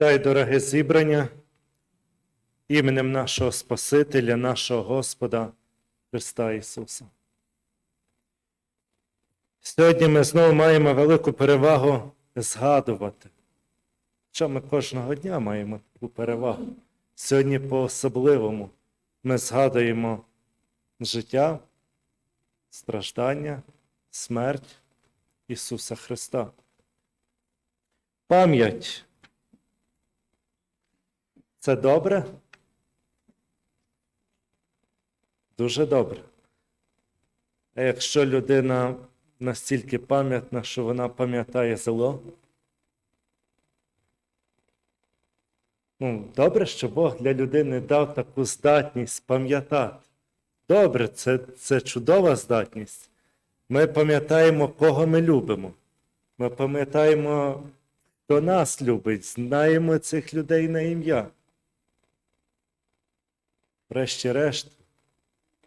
Дай дороге зібрання іменем нашого Спасителя, нашого Господа Христа Ісуса. Сьогодні ми знову маємо велику перевагу згадувати, що ми кожного дня маємо таку перевагу. Сьогодні по-особливому ми згадуємо життя, страждання, смерть Ісуса Христа. Пам'ять це добре? Дуже добре. А якщо людина настільки пам'ятна, що вона пам'ятає зло, ну, добре, що Бог для людини дав таку здатність пам'ятати. Добре, це, це чудова здатність. Ми пам'ятаємо, кого ми любимо. Ми пам'ятаємо, хто нас любить, знаємо цих людей на ім'я. Врешті-решт,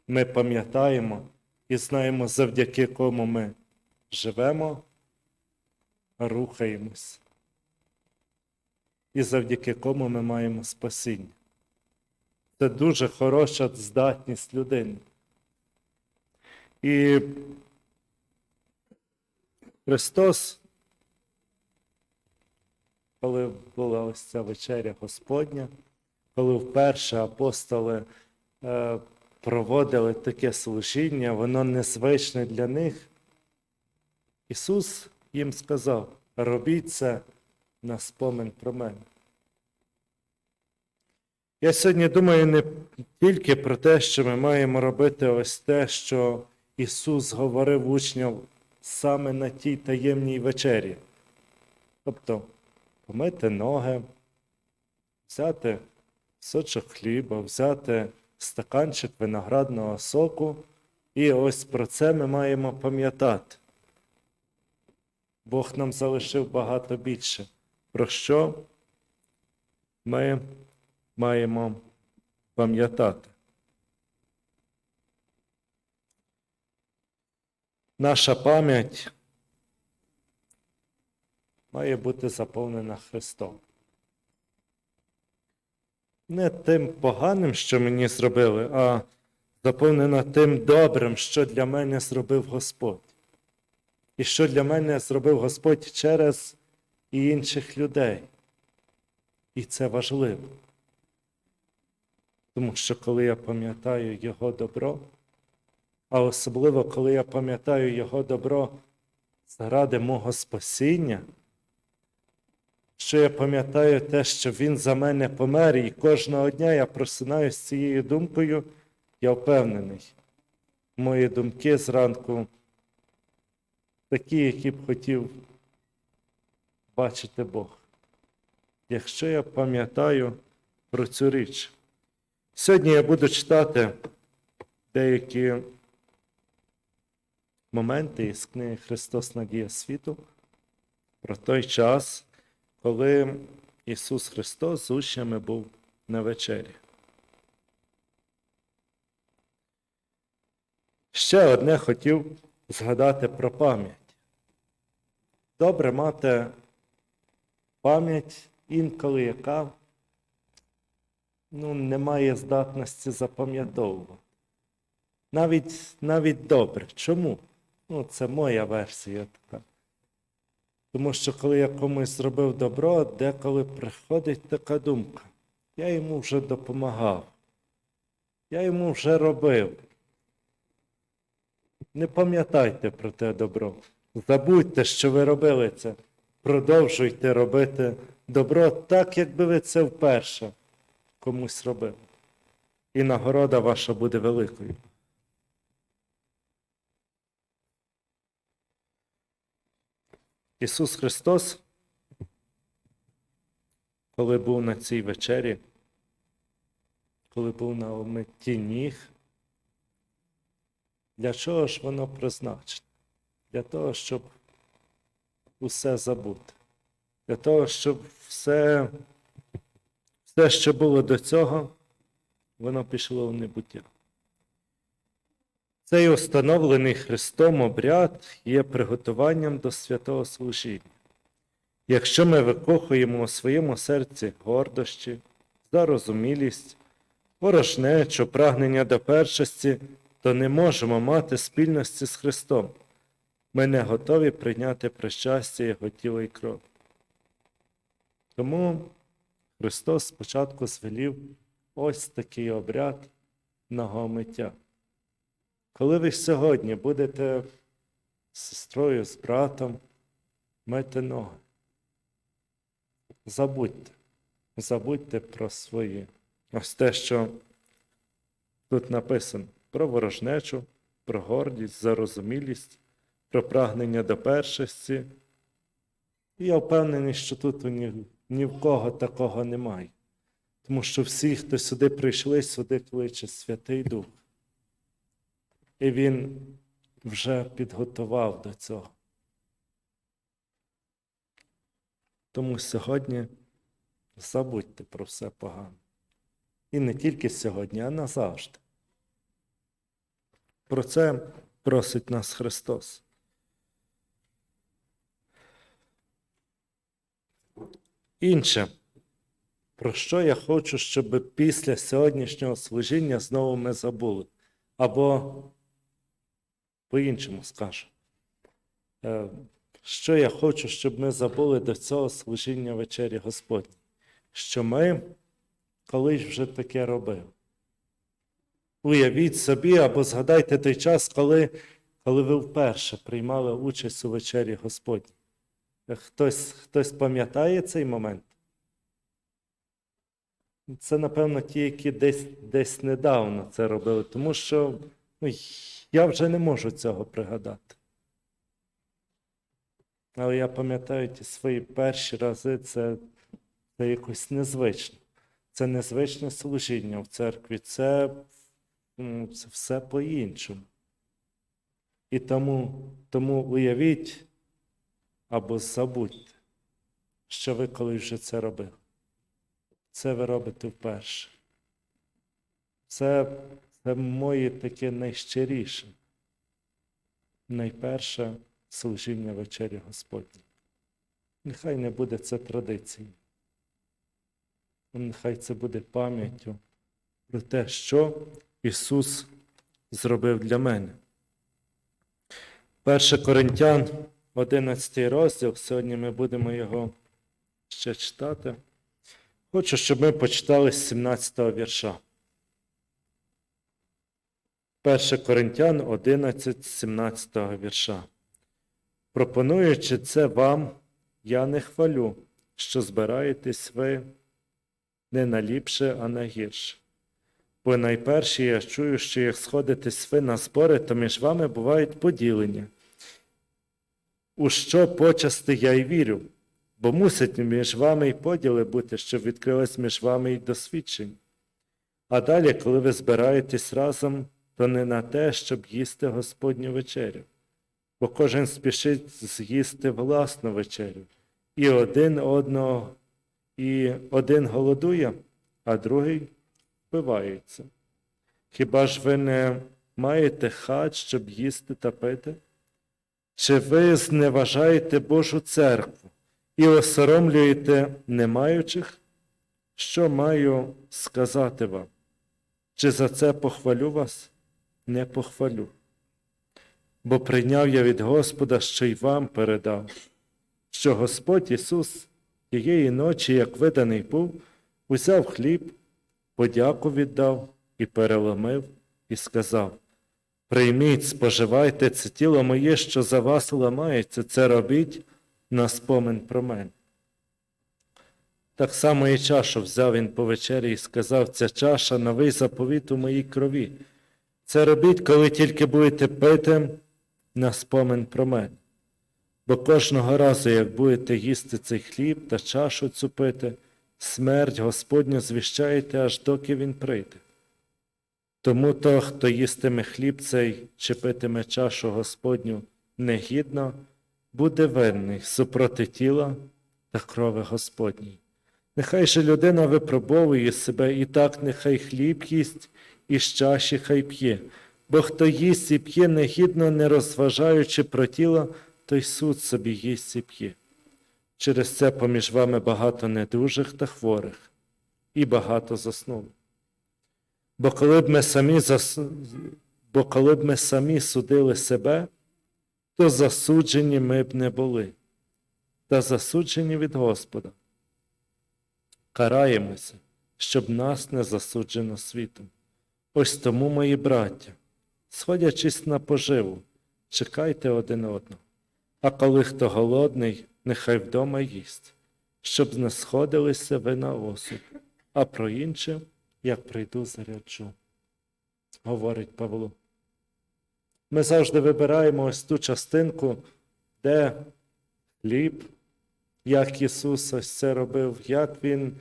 ми пам'ятаємо і знаємо, завдяки кому ми живемо, рухаємось. І завдяки кому ми маємо спасіння. Це дуже хороша здатність людини. І Христос, коли була ось ця вечеря Господня, коли вперше апостоли е, проводили таке служіння, воно незвичне для них, Ісус їм сказав: робіть це на спомин про мене. Я сьогодні думаю не тільки про те, що ми маємо робити ось те, що Ісус говорив учням саме на тій таємній вечері. Тобто помити ноги, взяти сочок хліба, взяти стаканчик виноградного соку, і ось про це ми маємо пам'ятати. Бог нам залишив багато більше. Про що ми маємо пам'ятати? Наша пам'ять має бути заповнена Христом. Не тим поганим, що мені зробили, а заповнена тим добрим, що для мене зробив Господь. І що для мене зробив Господь через інших людей. І це важливо. Тому що коли я пам'ятаю Його добро, а особливо, коли я пам'ятаю Його добро заради мого спасіння, що я пам'ятаю те, що Він за мене помер, і кожного дня я просинаюся з цією думкою, я впевнений. Мої думки зранку такі, які б хотів бачити Бог. Якщо я пам'ятаю про цю річ. Сьогодні я буду читати деякі моменти із книги Христос Надія світу про той час, коли Ісус Христос з учнями був на вечері. Ще одне хотів згадати про пам'ять. Добре мати пам'ять інколи, яка ну, не має здатності запам'ятовувати. Навіть, навіть добре. Чому? Ну, це моя версія така. Тому що коли я комусь зробив добро, деколи приходить така думка. Я йому вже допомагав. Я йому вже робив. Не пам'ятайте про те добро. Забудьте, що ви робили це. Продовжуйте робити добро так, якби ви це вперше комусь робили. І нагорода ваша буде великою. Ісус Христос, коли був на цій вечері, коли був на омитті ніг, для чого ж воно призначено? Для того, щоб усе забути. Для того, щоб все, все, що було до цього, воно пішло в небуття. Цей установлений Христом обряд є приготуванням до святого служіння. Якщо ми викохуємо у своєму серці гордощі, зарозумілість, ворожнечу, прагнення до першості, то не можемо мати спільності з Христом. Ми не готові прийняти причастя Його тіла і кров. Тому Христос спочатку звелів ось такий обряд ногомиття. Коли ви сьогодні будете з сестрою, з братом мити ноги, забудьте, забудьте про свої. Ось те, що тут написано про ворожнечу, про гордість, зарозумілість, про прагнення до першості. І я впевнений, що тут ні, ні в кого такого немає. Тому що всі, хто сюди прийшли, сюди кличе Святий Дух. І Він вже підготував до цього. Тому сьогодні забудьте про все погане. І не тільки сьогодні, а назавжди. Про це просить нас Христос. Інше, про що я хочу, щоб після сьогоднішнього служіння знову ми забули. Або по-іншому скажу. Е, Що я хочу, щоб ми забули до цього служіння вечері Господні? Що ми колись вже таке робили. Уявіть собі, або згадайте той час, коли, коли ви вперше приймали участь у вечері Господній. Хтось, хтось пам'ятає цей момент? Це, напевно, ті, які десь, десь недавно це робили, тому що ну, я вже не можу цього пригадати. Але я пам'ятаю ті свої перші рази, це, це якось незвично. Це незвичне служіння в церкві, це, це все по-іншому. І тому, тому уявіть або забудьте, що ви колись вже це робили. Це ви робите вперше. Це, моє таке найщиріше, найперше служіння вечері Господні. Нехай не буде це традицією. Нехай це буде пам'яттю про те, що Ісус зробив для мене. 1 Коринтян, 11 розділ, сьогодні ми будемо його ще читати. Хочу, щоб ми почитали з 17 вірша. 1 Коринтян 11, 17 вірша. Пропонуючи це вам, я не хвалю, що збираєтесь ви не на ліпше, а на гірше. Бо найперше я чую, що як сходитесь ви на спори, то між вами бувають поділення. У що почасти я й вірю, бо мусить між вами й поділи бути, щоб відкрилось між вами й досвідчення. А далі, коли ви збираєтесь разом, то не на те, щоб їсти Господню вечерю, бо кожен спішить з'їсти власну вечерю, і один одного, і один голодує, а другий вбивається. Хіба ж ви не маєте хат, щоб їсти та пити? Чи ви зневажаєте Божу церкву і осоромлюєте немаючих? Що маю сказати вам? Чи за це похвалю вас? Не похвалю. Бо прийняв я від Господа, що й вам передав, що Господь Ісус тієї ночі, як виданий був, узяв хліб, подяку віддав і переломив, і сказав: Прийміть, споживайте це тіло моє, що за вас ламається, це робіть на спомин про мене. Так само і чашу взяв він по вечері і сказав, ця чаша новий заповіт у моїй крові. Це робіть, коли тільки будете пити на спомин про мене. Бо кожного разу, як будете їсти цей хліб та чашу цю пити, смерть Господню звіщаєте, аж доки він прийде. Тому то, хто їстиме хліб цей чи питиме чашу Господню негідно, буде винний супроти тіла та крови Господній. Нехай же людина випробовує себе, і так нехай хліб їсть, і з хай п'є, бо хто їсть і п'є негідно, не розважаючи про тіло, той суд собі їсть і п'є. Через це поміж вами багато недужих та хворих, і багато заснуло. Бо коли б ми самі зас... Бо коли б ми самі судили себе, то засуджені ми б не були, та засуджені від Господа. Караємося, щоб нас не засуджено світом. Ось тому, мої браття, сходячись на поживу, чекайте один одного. А коли хто голодний, нехай вдома їсть, щоб не сходилися ви на осуд, а про інше, як прийду, заряджу, говорить Павло. Ми завжди вибираємо ось ту частинку, де хліб, як Ісус ось це робив, як Він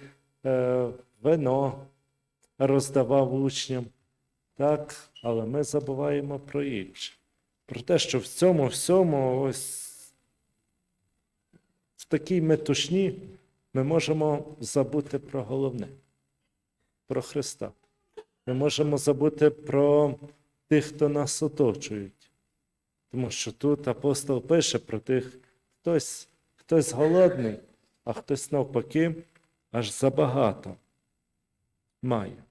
е, вино роздавав учням. Так, але ми забуваємо про інше. Про те, що в цьому всьому, ось в такій метушні, ми можемо забути про головне, про Христа. Ми можемо забути про тих, хто нас оточують. Тому що тут апостол пише про тих, хтось, хтось голодний, а хтось навпаки аж забагато має.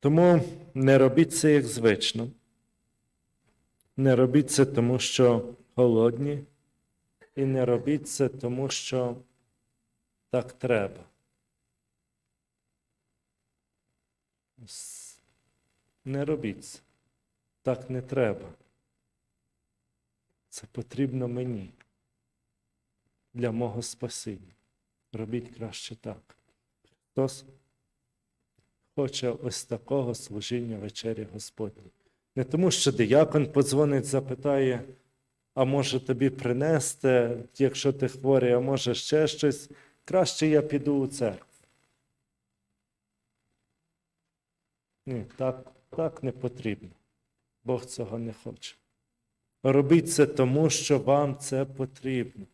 Тому не робіть це як звично. Не робіть це тому, що голодні, і не робіть це тому, що так треба. Не робіть це. Так не треба. Це потрібно мені для мого спасіння. Робіть краще так. Христос хоче ось такого служіння вечері Господній. Не тому, що диякон подзвонить, запитає, а може тобі принести, якщо ти хворий, а може ще щось, краще я піду у церкву. Ні, так, так не потрібно. Бог цього не хоче. Робіть це тому, що вам це потрібно.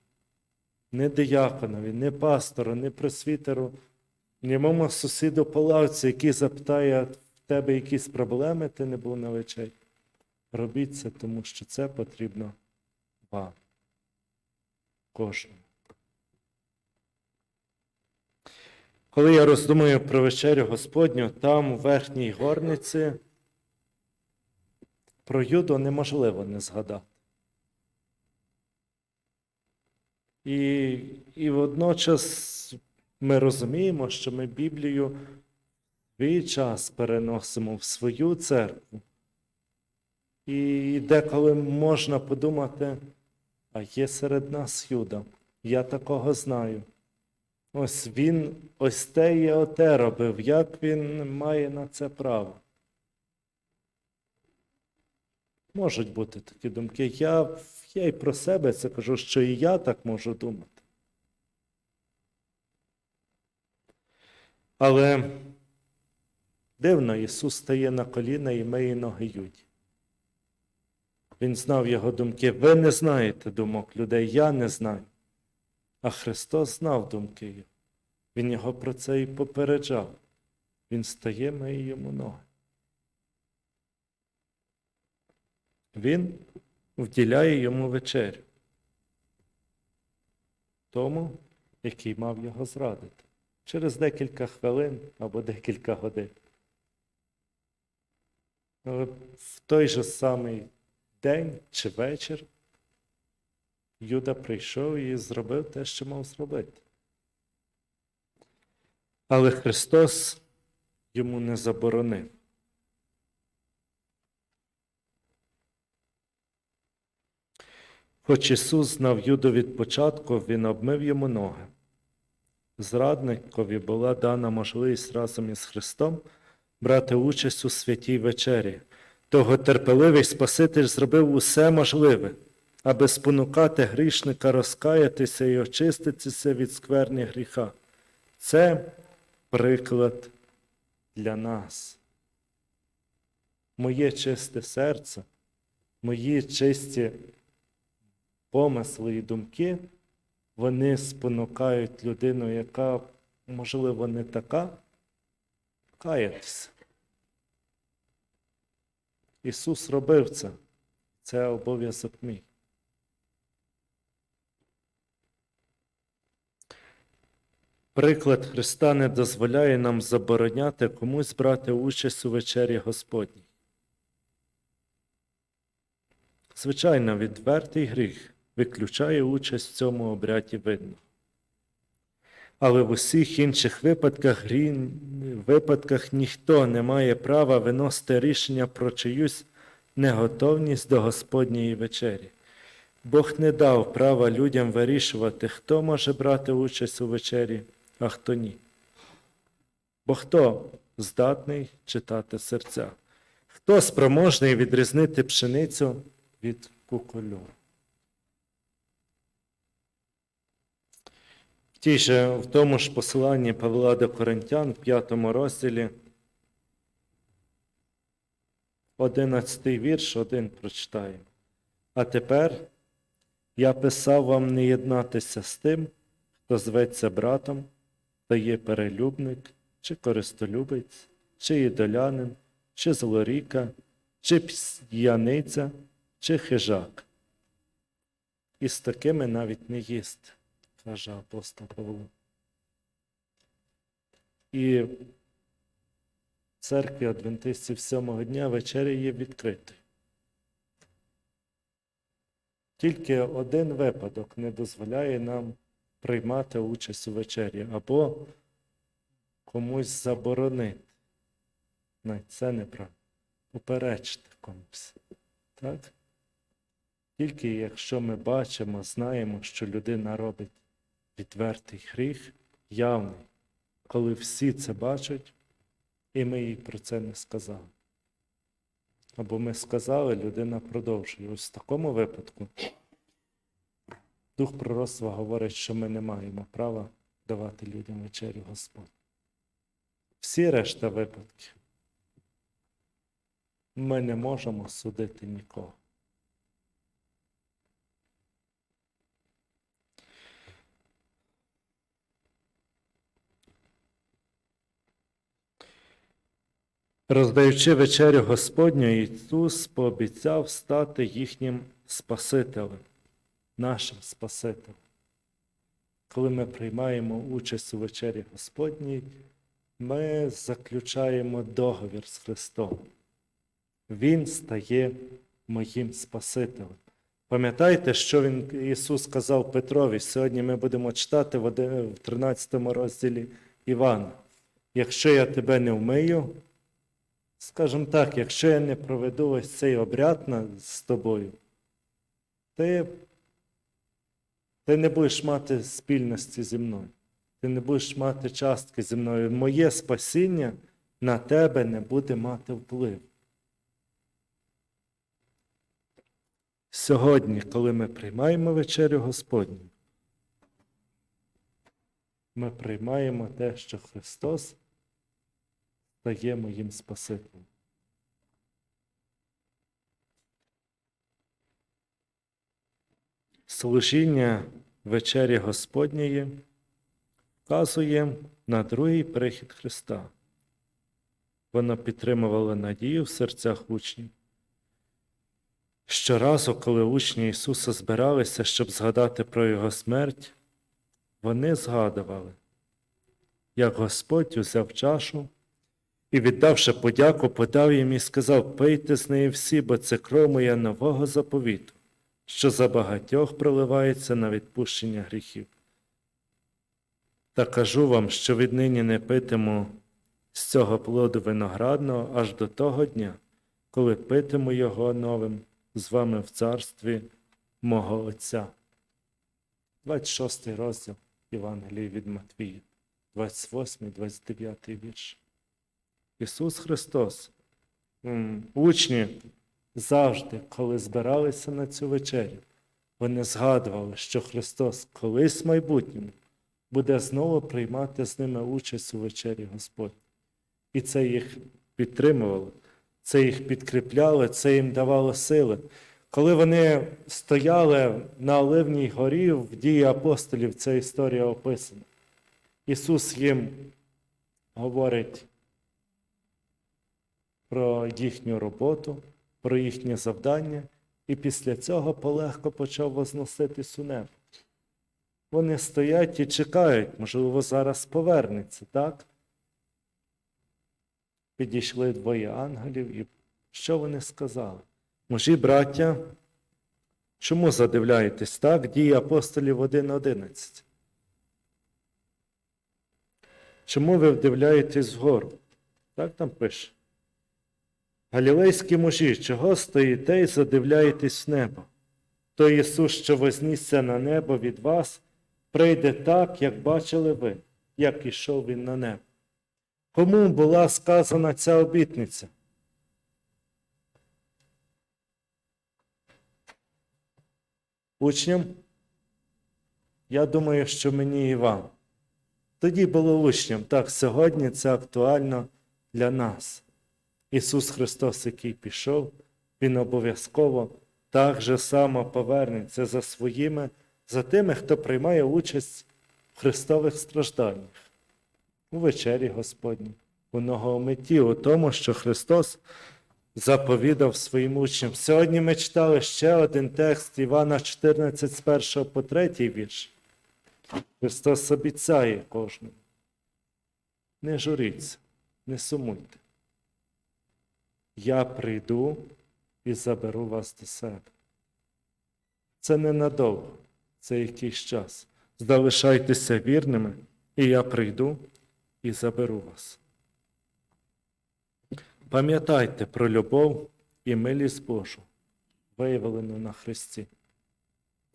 Не дияконові, не пастору, не просвітеру, німому сусіду по лавці, який запитає в тебе якісь проблеми, ти не був на вечері. Робіть це, тому що це потрібно вам. Кожному. Коли я роздумую про вечерю Господню, там у верхній горниці про Юду неможливо не згадати. І, і водночас ми розуміємо, що ми Біблію свій час переносимо в свою церкву. І деколи можна подумати, а є серед нас Юда, я такого знаю. Ось він ось те і оте робив, як він має на це право. Можуть бути такі думки. Я, я і про себе це кажу, що і я так можу думати. Але дивно, Ісус стає на коліна і миє ноги Юді. Він знав його думки. Ви не знаєте думок людей, я не знаю. А Христос знав думки його. Він його про це і попереджав. Він стає миє йому ноги. Він вділяє йому вечерю. Тому, який мав його зрадити. Через декілька хвилин або декілька годин. Але в той же самий день чи вечір Юда прийшов і зробив те, що мав зробити. Але Христос йому не заборонив. Хоч Ісус знав Юду від початку, Він обмив йому ноги. Зрадникові була дана можливість разом із Христом брати участь у святій вечері. Того терпеливий Спаситель зробив усе можливе, аби спонукати грішника розкаятися і очиститися від скверні гріха. Це приклад для нас. Моє чисте серце, мої чисті помисли і думки, вони спонукають людину, яка, можливо, не така, каятися. Ісус робив це. Це обов'язок мій. Приклад Христа не дозволяє нам забороняти комусь брати участь у вечері Господній. Звичайно, відвертий гріх виключає участь в цьому обряді видно. Але в усіх інших випадках, випадках ніхто не має права виносити рішення про чиюсь неготовність до Господньої вечері. Бог не дав права людям вирішувати, хто може брати участь у вечері, а хто ні. Бо хто здатний читати серця? Хто спроможний відрізнити пшеницю від куколю? Тій же, в тому ж посиланні Павла до Коринтян, в п'ятому розділі, 11 вірш, один прочитаємо. А тепер я писав вам не єднатися з тим, хто зветься братом, та є перелюбник, чи користолюбець, чи ідолянин, чи злоріка, чи п'яниця, чи хижак. І з такими навіть не їсти, каже апостол Павло. І в церкві Адвентистів сьомого дня вечеря є відкритою. Тільки один випадок не дозволяє нам приймати участь у вечері або комусь заборонити. Навіть це неправильно. Поперечити комусь. Так? Тільки якщо ми бачимо, знаємо, що людина робить відвертий гріх, явний, коли всі це бачать, і ми їй про це не сказали. Або ми сказали, людина продовжує. Ось в такому випадку дух пророцтва говорить, що ми не маємо права давати людям вечерю Господь. Всі решта випадків ми не можемо судити нікого. Роздаючи вечерю Господню, Ісус пообіцяв стати їхнім Спасителем, нашим Спасителем. Коли ми приймаємо участь у вечері Господній, ми заключаємо договір з Христом. Він стає моїм Спасителем. Пам'ятаєте, що він, Ісус сказав Петрові? Сьогодні ми будемо читати в в 13 розділі Івана. Якщо я тебе не вмию, скажімо так, якщо я не проведу ось цей обряд з тобою, ти, ти не будеш мати спільності зі мною. Ти не будеш мати частки зі мною. Моє спасіння на тебе не буде мати вплив. Сьогодні, коли ми приймаємо вечерю Господню, ми приймаємо те, що Христос стає моїм Спасителем. Служіння вечері Господньої вказує на другий прихід Христа. Вона підтримувала надію в серцях учнів. Щоразу, коли учні Ісуса збиралися, щоб згадати про Його смерть, вони згадували, як Господь узяв чашу і, віддавши подяку, подав їм і сказав: Пийте з неї всі, бо це кров моя нового заповіту, що за багатьох проливається на відпущення гріхів. Та кажу вам, що віднині не питиму з цього плоду виноградного аж до того дня, коли питиму його новим з вами в царстві мого Отця. 26 розділ Євангелії від Матвія, 28, 29 вірш. Ісус Христос, учні завжди, коли збиралися на цю вечерю, вони згадували, що Христос колись в майбутньому буде знову приймати з ними участь у вечері Господь. І це їх підтримувало, це їх підкріпляло, це їм давало сили. Коли вони стояли на Оливній горі в дії апостолів, ця історія описана. Ісус їм говорить про їхню роботу, про їхнє завдання і після цього полегко почав возноситись у небо. Вони стоять і чекають, можливо, зараз повернеться, так? Підійшли двоє ангелів, і що вони сказали? Мужі, браття, чому задивляєтесь так? Дії апостолів 1.11. Чому ви вдивляєтесь вгору? Так там пише. Галілейські мужі, чого стоїте і задивляєтесь небо? Той Ісус, що вознісся на небо від вас, прийде так, як бачили ви, як ішов Він на небо. Кому була сказана ця обітниця? Учням? Я думаю, що мені і вам. Тоді було учням. Так, сьогодні це актуально для нас. Ісус Христос, який пішов, Він обов'язково так же само повернеться за своїми, за тими, хто приймає участь в Христових стражданнях, у вечері Господній, у многомитті, у тому, що Христос заповідав своїм учням. Сьогодні ми читали ще один текст Івана 14, з 1 по 3 вірш. Христос обіцяє кожному. Не журіться, не сумуйте. Я прийду і заберу вас до себе. Це ненадовго, це якийсь час. Залишайтеся вірними, і я прийду і заберу вас. Пам'ятайте про любов і милість Божу, виявлену на Христі.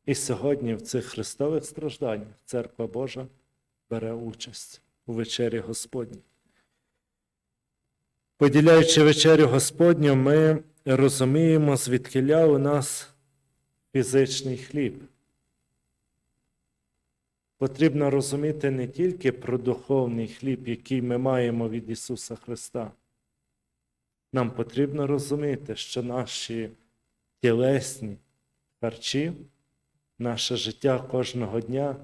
І сьогодні в цих Христових стражданнях Церква Божа бере участь у вечері Господній. Поділяючи вечерю Господню, ми розуміємо, звідкиля у нас фізичний хліб. Потрібно розуміти не тільки про духовний хліб, який ми маємо від Ісуса Христа. Нам потрібно розуміти, що наші тілесні харчі, наше життя кожного дня,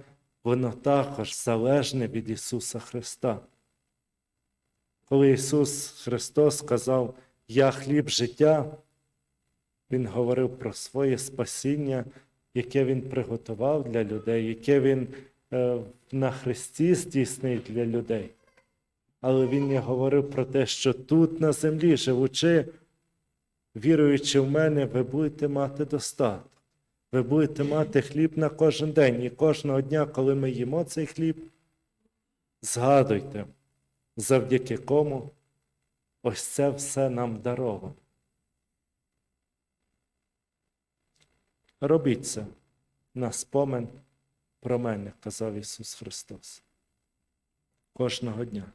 воно також залежне від Ісуса Христа. Коли Ісус Христос сказав, Я хліб життя, Він говорив про своє спасіння, яке Він приготував для людей, яке Він е, на Христі здійснив для людей. Але Він не говорив про те, що тут на землі, живучи, віруючи в мене, ви будете мати достаток. Ви будете мати хліб на кожен день. І кожного дня, коли ми їмо цей хліб, згадуйте, завдяки кому ось це все нам даровано. Робіть це на спомин про мене, казав Ісус Христос. Кожного дня.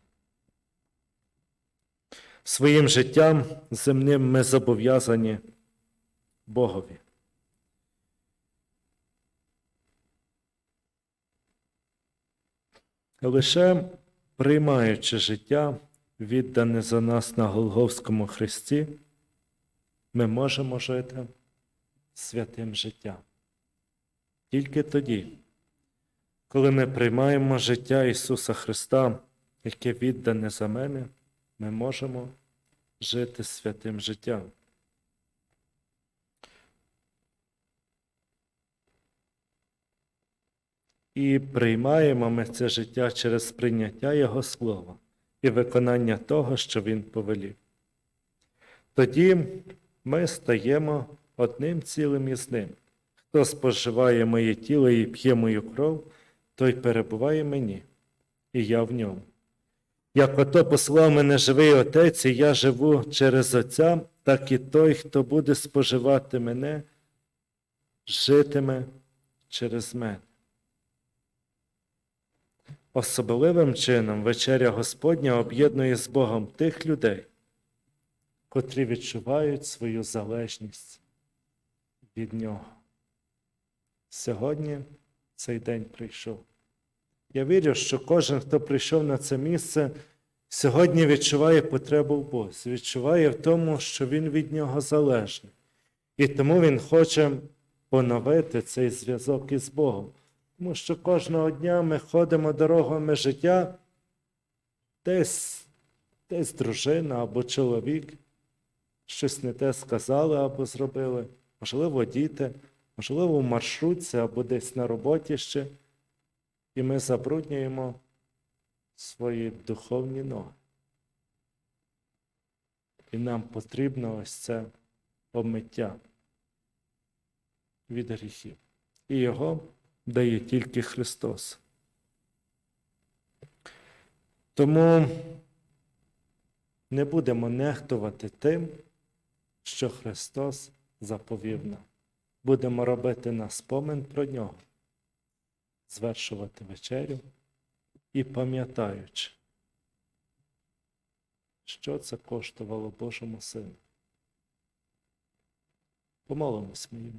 Своїм життям земним ми зобов'язані Богові. Лише приймаючи життя, віддане за нас на Голговському Христі, ми можемо жити святим життям. Тільки тоді, коли ми приймаємо життя Ісуса Христа, яке віддане за мене, ми можемо жити святим життям. І приймаємо ми це життя через прийняття Його Слова і виконання того, що Він повелів. Тоді ми стаємо одним цілим із ним. Хто споживає моє тіло і п'є мою кров, той перебуває мені, і я в ньому. Як ото послав мене живий Отець, і я живу через Отця, так і той, хто буде споживати мене, житиме через мене. Особливим чином вечеря Господня об'єднує з Богом тих людей, котрі відчувають свою залежність від Нього. Сьогодні цей день прийшов. Я вірю, що кожен, хто прийшов на це місце, сьогодні відчуває потребу в Бозі, відчуває в тому, що Він від нього залежний. І тому Він хоче поновити цей зв'язок із Богом. Тому що кожного дня ми ходимо дорогами життя, десь, десь дружина або чоловік щось не те сказали або зробили, можливо, діти, можливо, в маршрутці або десь на роботі ще, і ми забруднюємо свої духовні ноги. І нам потрібно ось це обмиття від гріхів. І його дає тільки Христос. Тому не будемо нехтувати тим, що Христос заповів нам. Будемо робити на спомин про нього, звершувати вечерю і пам'ятаючи, що це коштувало Божому Сину. Помолимось ми.